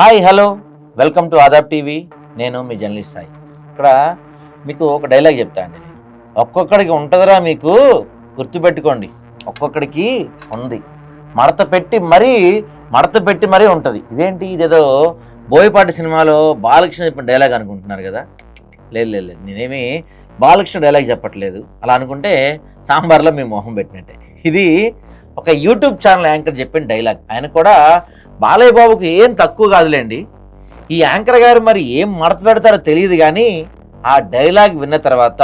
Hi hello. Welcome to Aadab TV. నేను మీ journalist Sai. ఇక్కడ మీకు ఒక డైలాగ్ చెప్తా అండి ఒక్కొక్కడికి ఉంటుందిరా మీకు గుర్తుపెట్టుకోండి. ఒక్కొక్కడికి ఉంది. మడత పెట్టి మరీ మడత పెట్టి మరీ ఉంటుంది. ఇదేంటి? ఇదేదో బోయపాటి సినిమాలో బాలకృష్ణ చెప్పిన డైలాగ్ అనుకుంటున్నారు కదా? లేదు లేదు లేదు. నేనేమి బాలకృష్ణ డైలాగ్ చెప్పట్లేదు. అలా అనుకుంటే సాంబార్లో మీ మొహం పెట్టినట్టే. ఇది ఒక యూట్యూబ్ ఛానల్ యాంకర్ చెప్పిన డైలాగ్. ఆయన కూడా బాలయ్య బాబుకు ఏం తక్కువ కాదులేండి. ఈ యాంకర్ గారు మరి ఏం మడత పెడతారో తెలియదు కానీ ఆ డైలాగ్ విన్న తర్వాత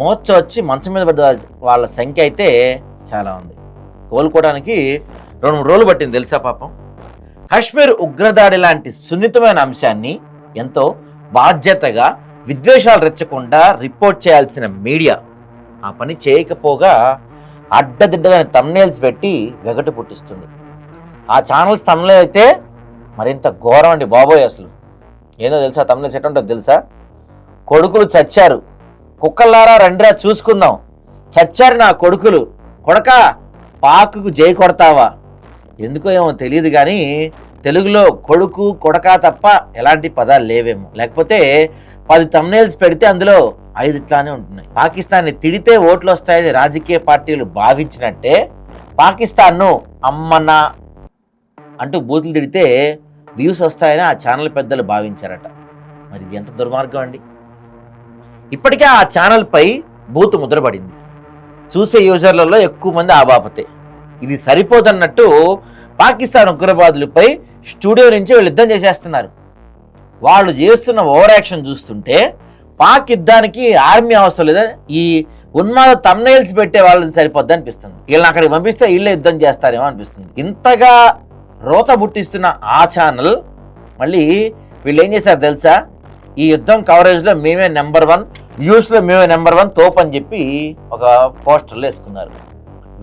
మోర్చ వచ్చి మంచం మీద పడ్డ వాళ్ళ సంఖ్య అయితే చాలా ఉంది. కోలుకోవడానికి రెండు మూడు రోజులు పట్టింది తెలుసా పాపం? కాశ్మీర్ ఉగ్రదాడి లాంటి సున్నితమైన అంశాన్ని ఎంతో బాధ్యతగా విద్వేషాలు రెచ్చకుండా రిపోర్ట్ చేయాల్సిన మీడియా ఆ పని చేయకపోగా అడ్డదిడ్డమైన తమ్నేల్స్ పెట్టి వెగటు పుట్టిస్తుంది. ఆ ఛానల్స్ తమ్ములే అయితే మరింత ఘోరం అండి బాబోయ్ అసలు. ఏందో తెలుసా తమ్నేల్స్ సెట్ తెలుసా? కొడుకులు చచ్చారు. కుక్కల్లారా రండిరా చూసుకుందాం. చచ్చారు నా కొడుకులు. కొడక పాకుకు జై కొడతావా? ఎందుకో ఏమో తెలియదు కానీ తెలుగులో కొడుకు కొడక తప్ప ఎలాంటి పదాలు లేవేమో. లేకపోతే పది తమ్నేల్స్ పెడితే అందులో ఐదు ఇట్లానే ఉంటున్నాయి. పాకిస్తాన్ని తిడితే ఓట్లు వస్తాయని రాజకీయ పార్టీలు భావించినట్టే పాకిస్తాన్ను అమ్మన్న అంటూ బూతులు తిడితే వ్యూస్ వస్తాయని ఆ ఛానల్ పెద్దలు భావించారట. మరి ఇది ఎంత దుర్మార్గం అండి? ఇప్పటికే ఆ ఛానల్పై బూతు ముద్రపడింది చూసే యూజర్లలో ఎక్కువ మంది ఆబాపతే. ఇది సరిపోదన్నట్టు పాకిస్తాన్ ఉగ్రవాదులపై స్టూడియో నుంచి వీళ్ళు యుద్ధం చేసేస్తున్నారు. వాళ్ళు చేస్తున్న ఓవర్ యాక్షన్ చూస్తుంటే పాక్ యుద్ధానికి ఆర్మీ అవసరం లేదా? ఈ ఉన్మాద తమ్నైల్స్ పెట్టే వాళ్ళని సరిపోద్ది అనిపిస్తుంది. వీళ్ళని అక్కడికి పంపిస్తే వీళ్ళే యుద్ధం చేస్తారేమో అనిపిస్తుంది. ఇంతగా రోత పుట్టిస్తున్న ఆ ఛానల్ మళ్ళీ వీళ్ళు ఏం చేశారు తెలుసా? ఈ యుద్ధం కవరేజ్లో మేమే నెంబర్ వన్ వ్యూస్లో మేమే నెంబర్ వన్ తోపు అని చెప్పి ఒక పోస్టర్లు వేసుకున్నారు.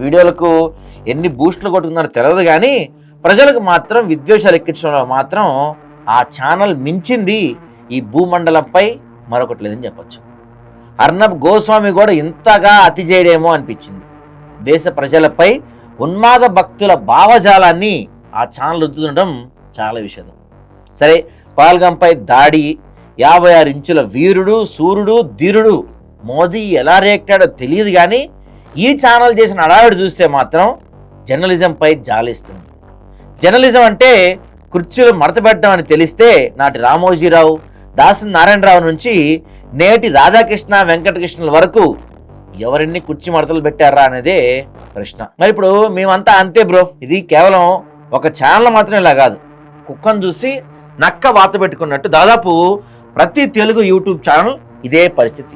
వీడియోలకు ఎన్ని బూస్ట్లు కొట్టుకున్నారో తెలియదు కానీ ప్రజలకు మాత్రం విద్వేషాలు ఎక్కించడంలో మాత్రం ఆ ఛానల్ మించింది ఈ భూమండలంపై మరొకటి లేదని చెప్పచ్చు. అర్నబ్ గోస్వామి కూడా ఇంతగా అతి చేయడేమో అనిపించింది. దేశ ప్రజలపై ఉన్మాద భక్తుల భావజాలాన్ని ఆ ఛానల్ రుద్దుతుండడం చాలా విషయం సరే పాల్గంపై దాడి యాభై ఆరు ఇంచుల వీరుడు సూర్యుడు ధీరుడు మోదీ ఎలా రియాక్టాడో తెలియదు కానీ ఈ ఛానల్ చేసిన అడావిడి చూస్తే మాత్రం జర్నలిజంపై జాలిస్తుంది. జర్నలిజం అంటే కుర్చీలు మడతపెట్టడం అని తెలిస్తే నాటి రామోజీరావు దాసు నారాయణరావు నుంచి నేటి రాధాకృష్ణ వెంకటకృష్ణుల వరకు ఎవరిని కుర్చీ మడతలు పెట్టారా అనేదే ప్రశ్న. మరి ఇప్పుడు మేమంతా అంతే బ్రో. ఇది కేవలం ఒక ఛానల్ మాత్రం ఇలా కాదు. కుక్కను చూసి నక్క వాత పెట్టుకున్నట్టు దాదాపు ప్రతి తెలుగు యూట్యూబ్ ఛానల్ ఇదే పరిస్థితి.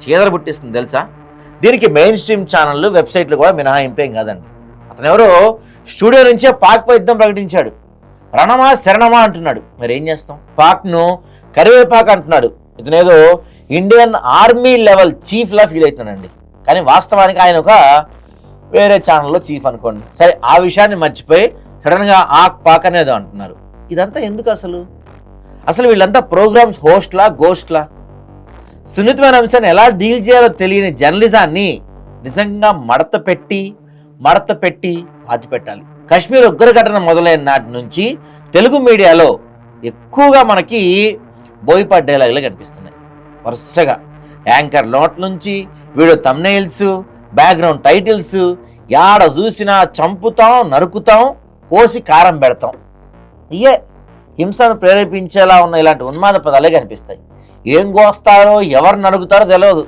చీదర పుట్టిస్తుంది తెలుసా? దీనికి మెయిన్ స్ట్రీమ్ ఛానళ్ళు వెబ్సైట్లు కూడా మినహాయింపేం కాదండి. అతను ఎవరో స్టూడియో నుంచే పాక్ యుద్ధం ప్రకటించాడు. రణమా శరణమా అంటున్నాడు. మరి ఏం చేస్తాం? పాక్ను కరివేపాక్ అంటున్నాడు. ఇతనేదో ఇండియన్ ఆర్మీ లెవెల్ చీఫ్లా ఫీల్ అవుతున్నాడండి. కానీ వాస్తవానికి ఆయన ఒక వేరే ఛానల్లో చీఫ్ అనుకోండి. సరే ఆ విషయాన్ని మర్చిపోయి సడన్గా ఆక్ పాక్ అనేది అంటున్నారు. ఇదంతా ఎందుకు అసలు? అసలు వీళ్ళంతా ప్రోగ్రామ్స్ హోస్ట్లా గోస్ట్లా సున్నితమైన అంశాన్ని ఎలా డీల్ చేయాలో తెలియని జర్నలిజాన్ని నిజంగా మడత పెట్టి మడత పెట్టి పాతిపెట్టాలి. కాశ్మీర్ ఉగ్ర ఘటన మొదలైన నాటి నుంచి తెలుగు మీడియాలో ఎక్కువగా మనకి బోయిపాట్ డైలాగులే కనిపిస్తున్నాయి. వరుసగా యాంకర్ నోట్ నుంచి వీడియో తమ్నైల్స్ బ్యాక్గ్రౌండ్ టైటిల్స్ యాడ చూసినా చంపుతాం నరుకుతాం కోసి కారం పెడతాం. ఇయే హింసను ప్రేరేపించేలా ఉన్న ఇలాంటి ఉన్మాద పదాలే కనిపిస్తాయి. ఏం కోస్తారో ఎవరు నరుకుతారో తెలియదు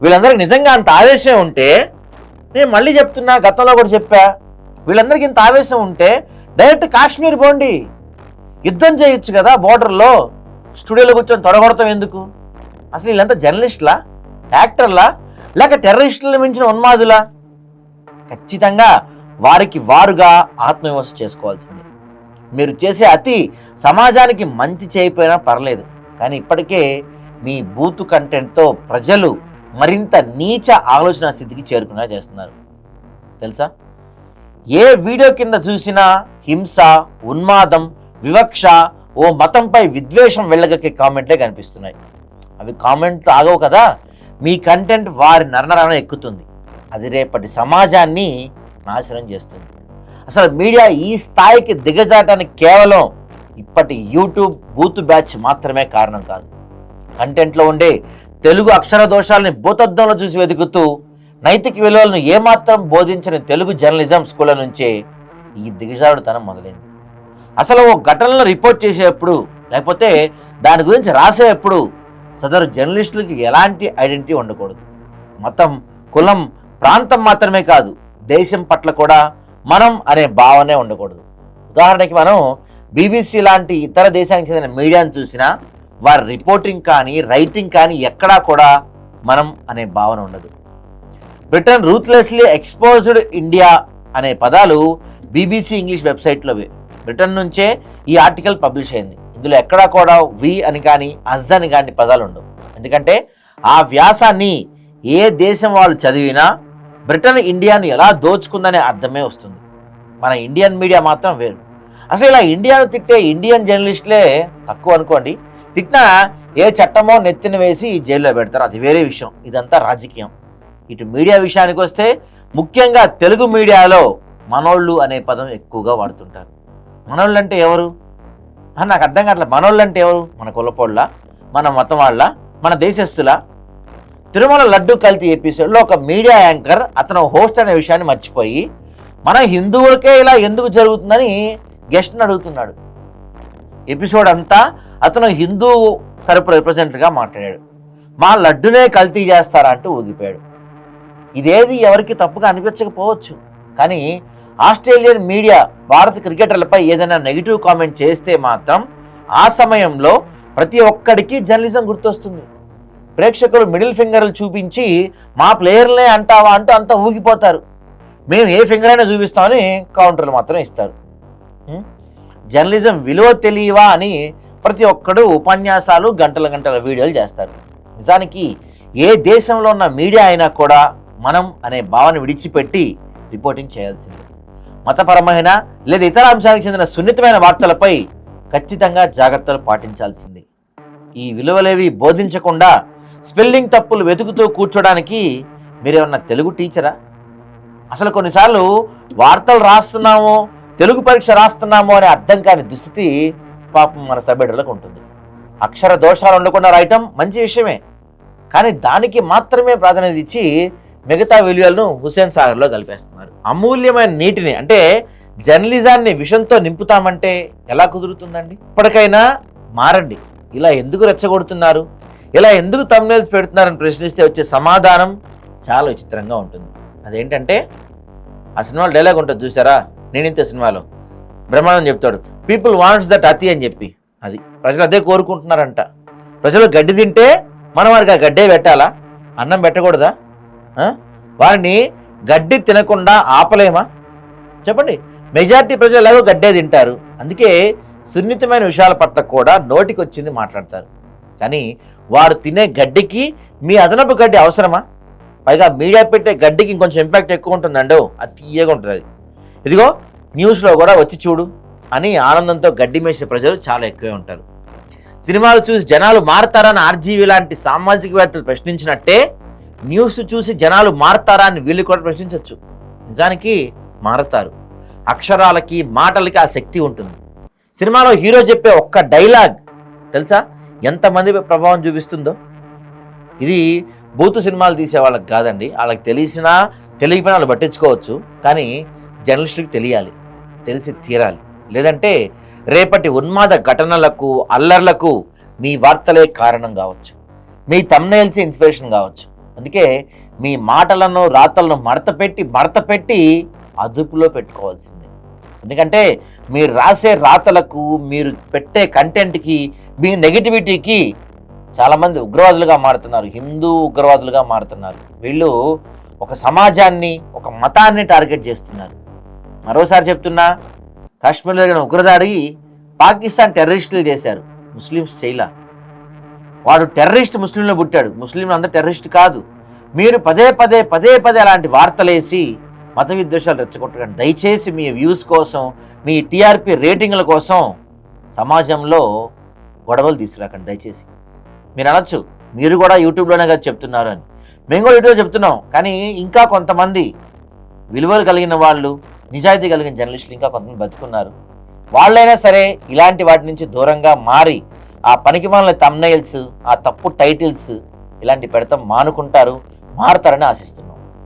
వీళ్ళందరికీ నిజంగా అంత ఆదేశం ఉంటే నేను మళ్ళీ చెప్తున్నా గతంలో కూడా చెప్పా వీళ్ళందరికీ ఇంత ఆవేశం ఉంటే డైరెక్ట్ కాశ్మీర్ పోండి. యుద్ధం చేయొచ్చు కదా బోర్డర్లో. స్టూడియోలో కూర్చొని తొడగొడతాం ఎందుకు? అసలు వీళ్ళంతా జర్నలిస్టులా? యాక్టర్లా? లేక టెర్రరిస్టులను మించిన ఉన్మాదులా? ఖచ్చితంగా వారికి వారుగా ఆత్మవిమర్శ చేసుకోవాల్సిందే. మీరు చేసే అతి సమాజానికి మంచి చేయకపోయినా పర్లేదు. కానీ ఇప్పటికే మీ బూతు కంటెంట్తో ప్రజలు మరింత నీచ ఆలోచన స్థితికి చేరుకునేలా చేస్తున్నారు. తెలుసా? ఏ వీడియో కింద చూసినా హింస ఉన్మాదం వివక్ష ఓ మతంపై విద్వేషం వెళ్ళగక్కే కామెంట్లే కనిపిస్తున్నాయి. అవి కామెంట్లు ఆగవు కదా? మీ కంటెంట్ వారి నరనరాన ఎక్కుతుంది. అది రేపటి సమాజాన్ని నాశనం చేస్తుంది. అసలు మీడియా ఈ స్థాయికి దిగజాటానికి కేవలం ఇప్పటి యూట్యూబ్ బూత్ బ్యాచ్ మాత్రమే కారణం కాదు. కంటెంట్లో ఉండే తెలుగు అక్షర దోషాలని భూతద్దంలో చూసి వెతుకుతూ నైతిక విలువలను ఏమాత్రం బోధించని తెలుగు జర్నలిజం స్కూళ్ళ నుంచే ఈ దిగజారుడుతనం మొదలైంది. అసలు ఓ ఘటనలు రిపోర్ట్ చేసేటప్పుడు లేకపోతే దాని గురించి రాసేటప్పుడు సదరు జర్నలిస్టులకి ఎలాంటి ఐడెంటిటీ ఉండకూడదు. మతం కులం ప్రాంతం మాత్రమే కాదు దేశం పట్ల కూడా మనం అనే భావనే ఉండకూడదు. ఉదాహరణకి మనం బీబీసీ లాంటి ఇతర దేశానికి చెందిన మీడియాను చూసినా వారి రిపోర్టింగ్ కానీ రైటింగ్ కానీ ఎక్కడా కూడా మనం అనే భావన ఉండదు. బ్రిటన్ రూత్లెస్లీ ఎక్స్పోజ్డ్ ఇండియా అనే పదాలు బీబీసీ ఇంగ్లీష్ వెబ్సైట్లోవి బ్రిటన్ నుంచే ఈ ఆర్టికల్ పబ్లిష్ అయింది. ఇందులో ఎక్కడా కూడా వి అని కానీ అజ్ అని కానీ పదాలు ఉండవు. ఎందుకంటే ఆ వ్యాసాన్ని ఏ దేశం వాళ్ళు చదివినా బ్రిటన్ ఇండియాను ఎలా దోచుకుందనే అర్థమే వస్తుంది. మన ఇండియన్ మీడియా మాత్రం వేరు. అసలు ఇలా ఇండియాను తిట్టే ఇండియన్ జర్నలిస్టులే తక్కువ అనుకోండి. తిట్టినా ఏ చట్టమో నెత్తిన వేసి జైల్లో పెడతారు. అది వేరే విషయం. ఇదంతా రాజకీయం. ఇటు మీడియా విషయానికి వస్తే ముఖ్యంగా తెలుగు మీడియాలో మనోళ్ళు అనే పదం ఎక్కువగా వాడుతుంటారు. మనోళ్ళు అంటే ఎవరు నాకు అర్థం కావట్లేదు మనోళ్ళు అంటే ఎవరు? మన కులపోళ్ళ మన మతం వాళ్ళ మన దేశస్తుల తిరుమల లడ్డు కల్తీ ఎపిసోడ్లో ఒక మీడియా యాంకర్ అతను హోస్ట్ అనే విషయాన్ని మర్చిపోయి మన హిందువులకే ఇలా ఎందుకు జరుగుతుందని గెస్ట్ని అడుగుతున్నాడు. ఎపిసోడ్ అంతా అతను హిందూ తరపు రిప్రజెంటర్గా మాట్లాడాడు. మా లడ్డునే కల్తీ చేస్తారా అంటూ ఊగిపోయాడు. ఇదేది ఎవరికి తప్పుగా అనిపించకపోవచ్చు. కానీ ఆస్ట్రేలియన్ మీడియా భారత క్రికెటర్లపై ఏదైనా నెగిటివ్ కామెంట్ చేస్తే మాత్రం ఆ సమయంలో ప్రతి ఒక్కడికి జర్నలిజం గుర్తొస్తుంది. ప్రేక్షకులు మిడిల్ ఫింగర్లు చూపించి మా ప్లేయర్లే అంటావా? అంటూ అంతా ఊగిపోతారు. మేము ఏ ఫింగర్ అయినా చూపిస్తామని కౌంటర్లు మాత్రం ఇస్తారు. జర్నలిజం విలువ తెలియవా అని ప్రతి ఒక్కడు ఉపన్యాసాలు గంటల గంటల వీడియోలు చేస్తారు. నిజానికి ఏ దేశంలో ఉన్న మీడియా అయినా కూడా మనం అనే భావన విడిచిపెట్టి రిపోర్టింగ్ చేయాల్సింది. మతపరమైన లేదా ఇతర అంశాలకు చెందిన సున్నితమైన వార్తలపై ఖచ్చితంగా జాగ్రత్తలు పాటించాల్సింది. ఈ విలువలేవి బోధించకుండా స్పెల్లింగ్ తప్పులు వెతుకుతూ కూర్చోడానికి మీరేమన్నా తెలుగు టీచరా? అసలు కొన్నిసార్లు వార్తలు రాస్తున్నాము తెలుగు పరీక్ష రాస్తున్నాము అనే అర్థం కాని దుస్థితి పాపం మన సభ్యులకు ఉంటుంది. అక్షర దోషాలు ఉండకుండా రాయటం మంచి విషయమే. కానీ దానికి మాత్రమే ప్రాధాన్యత ఇచ్చి మిగతా విలువలను హుసేన్ సాగర్లో కలిపేస్తున్నారు. అమూల్యమైన నీటిని అంటే జర్నలిజాన్ని విషంతో నింపుతామంటే ఎలా కుదురుతుందండి? ఇప్పటికైనా మారండి. ఇలా ఎందుకు రెచ్చగొడుతున్నారు? ఇలా ఎందుకు తమ్నేల్స్ పెడుతున్నారని ప్రశ్నిస్తే వచ్చే సమాధానం చాలా విచిత్రంగా ఉంటుంది. అదేంటంటే ఆ సినిమాలో డైలాగ్ ఉంటుంది చూసారా నేను ఇంత సినిమాలో. బ్రహ్మాండం చెప్తాడు పీపుల్ వాంట్స్ దట్ అతి అని చెప్పి. అది ప్రజలు అదే కోరుకుంటున్నారంట. ప్రజలు గడ్డి తింటే మనం వారికి ఆ గడ్డే పెట్టాలా? అన్నం పెట్టకూడదా? వారిని గడ్డి తినకుండా ఆపలేమా? చెప్పండి. మెజారిటీ ప్రజలు ఎలాగో గడ్డే తింటారు. అందుకే సున్నితమైన విషయాల పట్ల కూడా నోటికి వచ్చింది మాట్లాడతారు. కానీ వారు తినే గడ్డికి మీ అదనపు గడ్డి అవసరమా? పైగా మీడియా పెట్టే గడ్డికి ఇంకొంచెం ఇంపాక్ట్ ఎక్కువ ఉంటుందండో అది తీయగా ఉంటుంది. అది ఇదిగో న్యూస్లో కూడా వచ్చి చూడు అని ఆనందంతో గడ్డి మేసే ప్రజలు చాలా ఎక్కువే ఉంటారు. సినిమాలు చూసి జనాలు మారతారని ఆర్జీవి లాంటి సామాజికవేత్తలు ప్రశ్నించినట్టే న్యూస్ చూసి జనాలు మారతారా అని వీళ్ళు కూడా ప్రశ్నించవచ్చు నిజానికి మారతారు. అక్షరాలకి మాటలకి ఆ శక్తి ఉంటుంది. సినిమాలో హీరో చెప్పే ఒక్క డైలాగ్ తెలుసా? ఎంతమంది ప్రభావం చూపిస్తుందో? ఇది బూతు సినిమాలు తీసే వాళ్ళకి కాదండి. వాళ్ళకి తెలిసినా తెలియకపోయినా వాళ్ళు పట్టించుకోవచ్చు. కానీ జర్నలిస్టులకు తెలియాలి. తెలిసి తీరాలి. లేదంటే రేపటి ఉన్మాద ఘటనలకు అల్లర్లకు మీ వార్తలే కారణం కావచ్చు. మీ తమ్నేల్సే ఇన్స్పిరేషన్ కావచ్చు. అందుకే మీ మాటలను రాతలను మడత పెట్టి మడత పెట్టి అదుపులో పెట్టుకోవాల్సింది. ఎందుకంటే మీరు రాసే రాతలకు మీరు పెట్టే కంటెంట్కి మీ నెగిటివిటీకి చాలామంది ఉగ్రవాదులుగా మారుతున్నారు. హిందూ ఉగ్రవాదులుగా మారుతున్నారు. వీళ్ళు ఒక సమాజాన్ని ఒక మతాన్ని టార్గెట్ చేస్తున్నారు. మరోసారి చెప్తున్నా కాశ్మీర్లో జరిగిన ఉగ్రదాడి పాకిస్తాన్ టెర్రరిస్టులు చేశారు. ముస్లిమ్స్ చేయలే. వాడు టెర్రరిస్ట్ ముస్లింలో పుట్టాడు. ముస్లింలు అందరూ టెర్రరిస్ట్ కాదు. మీరు పదే పదే పదే పదే అలాంటి వార్తలేసి మత విద్వేషాలు రెచ్చగొట్టకండి. దయచేసి మీ వ్యూస్ కోసం మీ టీఆర్పీ రేటింగ్ల కోసం సమాజంలో గొడవలు తీసుకురాకండి. దయచేసి. మీరు అనొచ్చు. మీరు కూడా యూట్యూబ్లోనే కదా చెప్తున్నారు అని. మేము కూడా యూట్యూబ్లో చెప్తున్నాం. కానీ ఇంకా కొంతమంది విలువలు కలిగిన వాళ్ళు నిజాయితీ కలిగిన జర్నలిస్టులు ఇంకా కొంతమంది బతుకున్నారు. వాళ్ళైనా సరే ఇలాంటి వాటి నుంచి దూరంగా మారి ఆ పనికి మనల్ని తమ్నైల్స్ ఆ తప్పు టైటిల్స్ ఇలాంటి పెడతాం మానుకుంటారు మారుతారని ఆశిస్తున్నాం.